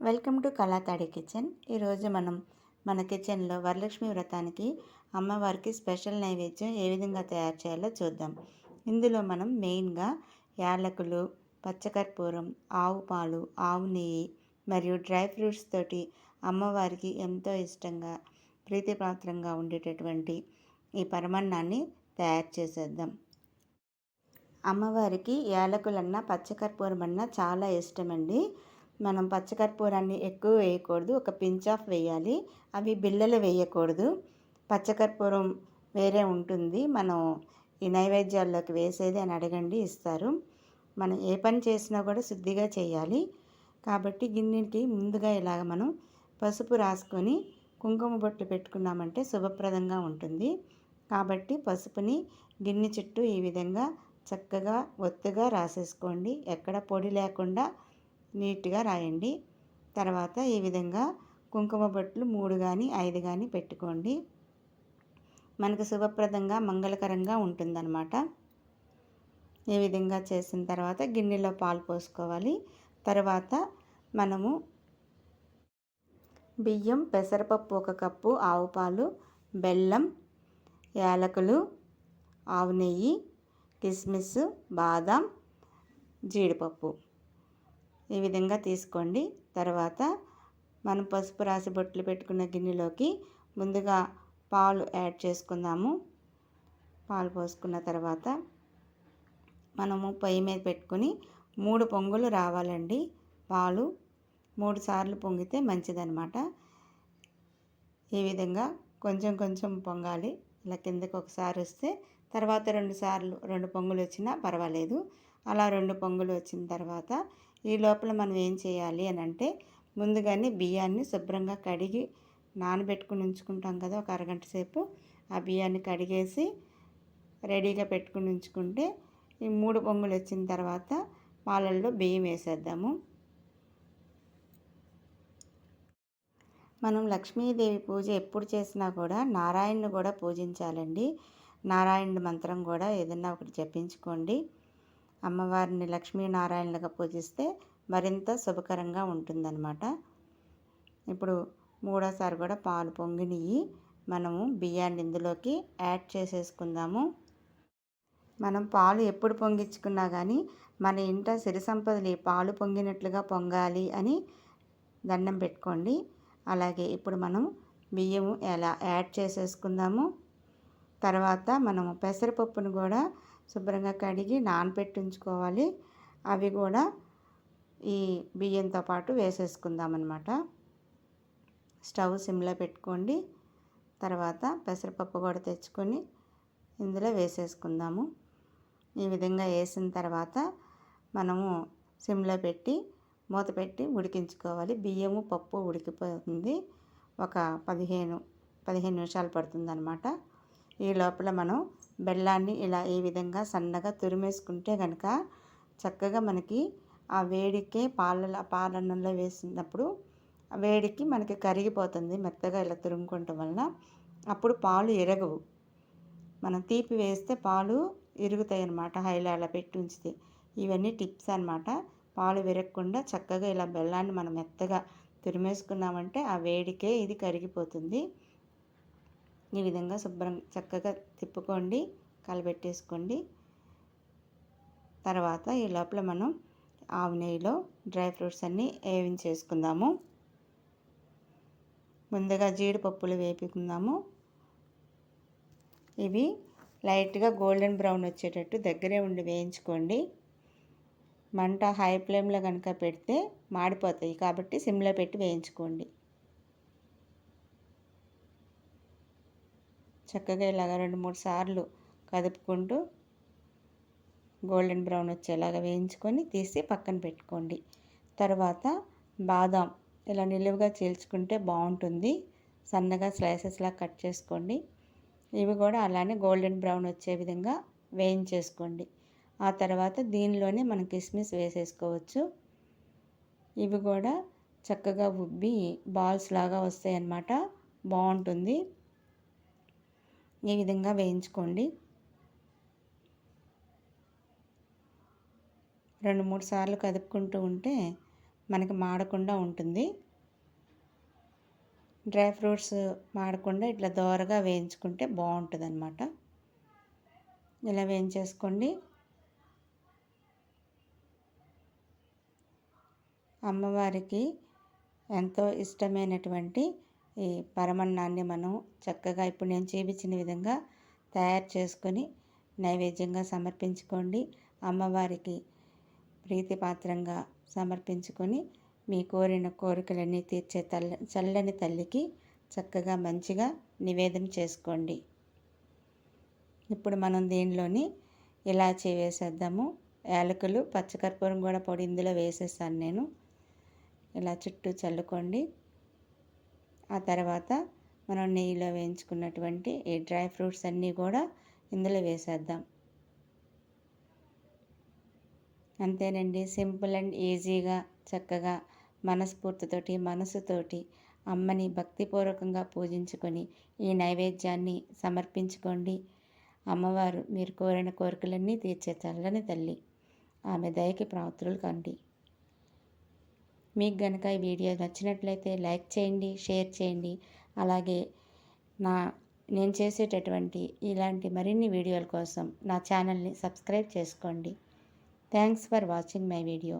Welcome to కళాతాడి kitchen. ఈరోజు మనం మన కిచెన్లో వరలక్ష్మి వ్రతానికి అమ్మవారికి స్పెషల్ నైవేద్యం ఏ విధంగా తయారు చేయాలో చూద్దాం. ఇందులో మనం మెయిన్గా యాలకులు పచ్చకర్పూరం ఆవు పాలు ఆవు నెయ్యి మరియు డ్రై ఫ్రూట్స్ తోటి అమ్మవారికి ఎంతో ఇష్టంగా ప్రీతిపాత్రంగా ఉండేటటువంటి ఈ పరమాన్నాన్ని తయారు చేసేద్దాం. అమ్మవారికి యాలకులన్నా పచ్చకర్పూరం అన్నా చాలా ఇష్టమండి. మనం పచ్చకర్పూరాన్ని ఎక్కువ వేయకూడదు. ఒక పించ్ ఆఫ్ వేయాలి. అవి బిళ్ళలు వేయకూడదు. పచ్చకర్పూరం వేరే ఉంటుంది. మనం ఈ నైవేద్యాల్లోకి వేసేది అని అడగండి ఇస్తారు. మనం ఏ పని చేసినా కూడా శుద్ధిగా చేయాలి. కాబట్టి గిన్నెకి ముందుగా ఇలాగ మనం పసుపు రాసుకొని కుంకుమ బొట్టు పెట్టుకున్నామంటే శుభప్రదంగా ఉంటుంది. కాబట్టి పసుపుని గిన్నె చుట్టూ ఈ విధంగా చక్కగా ఒత్తుగా రాసేసుకోండి. ఎక్కడ పొడి లేకుండా నీట్గా రాయండి. తర్వాత ఈ విధంగా కుంకుమ బొట్లు మూడు కానీ ఐదు కానీ పెట్టుకోండి. మనకు శుభప్రదంగా మంగళకరంగా ఉంటుందన్నమాట. ఈ విధంగా చేసిన తర్వాత గిన్నెలో పాలు పోసుకోవాలి. తర్వాత మనము బియ్యం పెసరపప్పు ఒక కప్పు ఆవు పాలు బెల్లం యాలకులు ఆవు నెయ్యి కిస్మిస్ బాదం జీడిపప్పు. ఈ విధంగా తీసుకోండి. తర్వాత మనం పసుపు రాసి బొట్లు పెట్టుకున్న గిన్నెలోకి ముందుగా పాలు యాడ్ చేసుకుందాము. పాలు పోసుకున్న తర్వాత మనము పొయ్యి మీద పెట్టుకొని మూడు పొంగులు రావాలండి. పాలు మూడు సార్లు పొంగితే మంచిదన్నమాట. ఈ విధంగా కొంచెం కొంచెం పొంగాలి. ఇలా కిందకి ఒకసారి వస్తే తర్వాత రెండు సార్లు రెండు పొంగులు వచ్చినా పర్వాలేదు. అలా రెండు పొంగులు వచ్చిన తర్వాత ఈ లోపల మనం ఏం చేయాలి అని అంటే ముందుగానే బియ్యాన్ని శుభ్రంగా కడిగి నానబెట్టుకుని ఉంచుకుంటాం కదా ఒక అరగంట సేపు. ఆ బియ్యాన్ని కడిగేసి రెడీగా పెట్టుకుని ఉంచుకుంటే ఈ మూడు పొంగులు వచ్చిన తర్వాత పాలల్లో బియ్యం వేసేద్దాము. మనం లక్ష్మీదేవి పూజ ఎప్పుడు చేసినా కూడా నారాయణ్ని కూడా పూజించాలండి. నారాయణ మంత్రం కూడా ఏదన్నా ఒకటి జపించుకోండి. అమ్మవారిని లక్ష్మీనారాయణలుగా పూజిస్తే మరింత శుభకరంగా ఉంటుందన్నమాట. ఇప్పుడు మూడోసారి కూడా పాలు పొంగినియి మనము బియ్యాన్ని ఇందులోకి యాడ్ చేసేసుకుందాము. మనం పాలు ఎప్పుడు పొంగించుకున్నా కానీ మన ఇంట సిరి సంపదలు పాలు పొంగినట్లుగా పొంగాలి అని దండం పెట్టుకోండి. అలాగే ఇప్పుడు మనం బియ్యము ఎలా యాడ్ చేసేసుకుందాము. తర్వాత మనము పెసరపప్పును కూడా శుభ్రంగా కడిగి నానబెట్టించుకోవాలి అవి కూడా ఈ బియ్యంతో పాటు వేసేసుకుందాం అనమాట స్టవ్ సిమ్లో పెట్టుకోండి. తర్వాత పెసరపప్పు కూడా తెచ్చుకొని ఇందులో వేసేసుకుందాము. ఈ విధంగా వేసిన తర్వాత మనము సిమ్లో పెట్టి మూత పెట్టి ఉడికించుకోవాలి. బియ్యము పప్పు ఉడికిపోతుంది. ఒక పదిహేను పదిహేను నిమిషాలు పడుతుంది అనమాట ఈ లోపల మనం బెల్లాన్ని ఇలా ఈ విధంగా సన్నగా తురిమేసుకుంటే కనుక చక్కగా మనకి ఆ వేడికే పాల పాలన్నంలో వేసినప్పుడు వేడికి మనకి కరిగిపోతుంది మెత్తగా ఇలా తురుముకోవటం వలన. అప్పుడు పాలు ఎరగవు మనం తీపి వేస్తే పాలు ఇరుగుతాయి అన్నమాట హైలో అలా పెట్టి ఉంచితే. ఇవన్నీ టిప్స్ అనమాట పాలు విరగకుండా చక్కగా ఇలా బెల్లాన్ని మనం మెత్తగా తురిమేసుకున్నామంటే ఆ వేడికే ఇది కరిగిపోతుంది. ఈ విధంగా శుభ్రం చక్కగా తిప్పుకోండి కలబెట్టేసుకోండి. తర్వాత ఈ లోపల మనం ఆవు నెయ్యిలో డ్రై ఫ్రూట్స్ అన్నీ వేయించేసుకుందాము. ముందుగా జీడిపప్పులు వేపుకుందాము. ఇవి లైట్గా గోల్డెన్ బ్రౌన్ వచ్చేటట్టు దగ్గరే ఉండి వేయించుకోండి. మంట హై ఫ్లేమ్లో కనుక పెడితే మాడిపోతాయి కాబట్టి సిమ్లో పెట్టి వేయించుకోండి. చక్కగా ఇలాగ రెండు మూడు సార్లు కదుపుకుంటూ గోల్డెన్ బ్రౌన్ వచ్చేలాగా వేయించుకొని తీసి పక్కన పెట్టుకోండి. తర్వాత బాదాం ఇలా నిలువుగా చీల్చుకుంటే బాగుంటుంది. సన్నగా స్లైసెస్లా కట్ చేసుకోండి. ఇవి కూడా అలానే గోల్డెన్ బ్రౌన్ వచ్చే విధంగా వేయించేసుకోండి. ఆ తర్వాత దీనిలోనే మనం కిస్మిస్ వేసేసుకోవచ్చు. ఇవి కూడా చక్కగా ఉబ్బి బాల్స్ లాగా వస్తాయి అన్నమాట బాగుంటుంది. ఈ విధంగా వేయించుకోండి. రెండు మూడు సార్లు కదుపుకుంటూ ఉంటే మనకి మాడకుండా ఉంటుంది. డ్రై ఫ్రూట్స్ మాడకుండా ఇట్లా దోరగా వేయించుకుంటే బాగుంటుంది అనమాట ఇలా వేయించేసుకోండి. అమ్మవారికి ఎంతో ఇష్టమైనటువంటి ఈ పరమన్నాన్ని మనం చక్కగా ఇప్పుడు నేను చూపించిన విధంగా తయారు చేసుకొని నైవేద్యంగా సమర్పించుకోండి. అమ్మవారికి ప్రీతిపాత్రంగా సమర్పించుకొని మీ కోరిన కోరికలన్నీ తీర్చే తల్ల చల్లని తల్లికి చక్కగా మంచిగా నివేదన చేసుకోండి. ఇప్పుడు మనం దీనిలోని ఇలాచీ వేసేద్దాము. యాలకులు పచ్చకర్పూరం కూడా పొడి ఇందులో వేసేస్తాను నేను. ఇలా చుట్టూ చల్లుకోండి. ఆ తర్వాత మనం నెయ్యిలో వేయించుకున్నటువంటి ఈ డ్రై ఫ్రూట్స్ అన్నీ కూడా ఇందులో వేసేద్దాం. అంతేనండి. సింపుల్ అండ్ ఈజీగా చక్కగా మనస్ఫూర్తితోటి మనసుతోటి అమ్మని భక్తిపూర్వకంగా పూజించుకొని ఈ నైవేద్యాన్ని సమర్పించుకోండి. అమ్మవారు మీరు కోరిన కోరికలన్నీ తీర్చే చల్లని తల్లి. ఆమె దయకి ప్రాప్తులు కండి. మీకు గనక ఈ వీడియో నచ్చినట్లయితే లైక్ చేయండి షేర్ చేయండి. అలాగే నా నేను చేసేటటువంటి ఇలాంటి మరిన్ని వీడియోల కోసం నా ఛానల్ని సబ్స్క్రైబ్ చేసుకోండి. Thanks for watching my video.